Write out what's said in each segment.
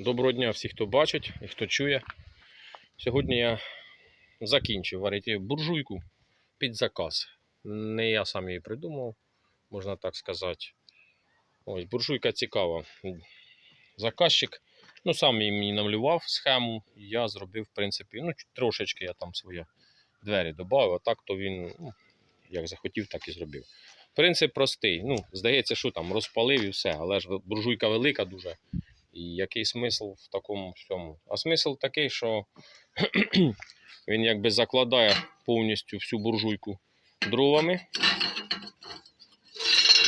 Доброго дня всіх, хто бачить і хто чує. Сьогодні я закінчив варити буржуйку під заказ. Не я сам її придумав, можна так сказати. Ось, буржуйка цікава. Заказчик ну, сам мені намалював схему, я зробив, в принципі, ну, трошечки я там свої двері додав, а так то він, ну, як захотів, так і зробив. Принцип простий. Ну, здається, що там розпалив і все, але ж буржуйка велика дуже. І який смисл в такому всьому? А смисл такий, що він якби закладає повністю всю буржуйку дровами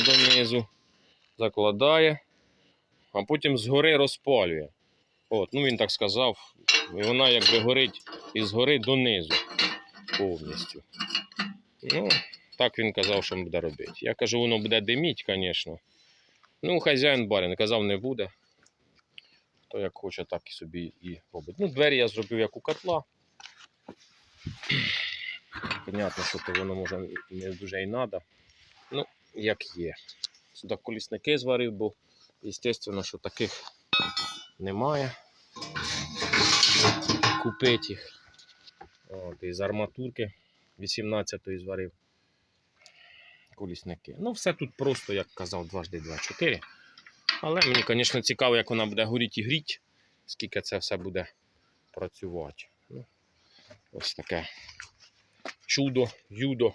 донизу, закладає, а потім згори розпалює. От, ну він так сказав, і вона якби горить із гори донизу повністю. Ну, так він казав, що буде робити. Я кажу, воно буде диміть, звісно. Ну, хазяїн барин казав, не буде. Хто як хоче, так і собі і робить. Ну, двері я зробив як у котла. Понятно, що то воно може не дуже і треба. Ну, як є. Сюди колісники зварив, бо, звісно, що таких немає. Купити їх. От, із арматурки 18-ї зварив. Колісники. Ну, все тут просто, як казав, дважди два, чотири. Але мені, звісно, цікаво, як вона буде горіти і гріти, скільки це все буде працювати. Ну, ось таке чудо, юдо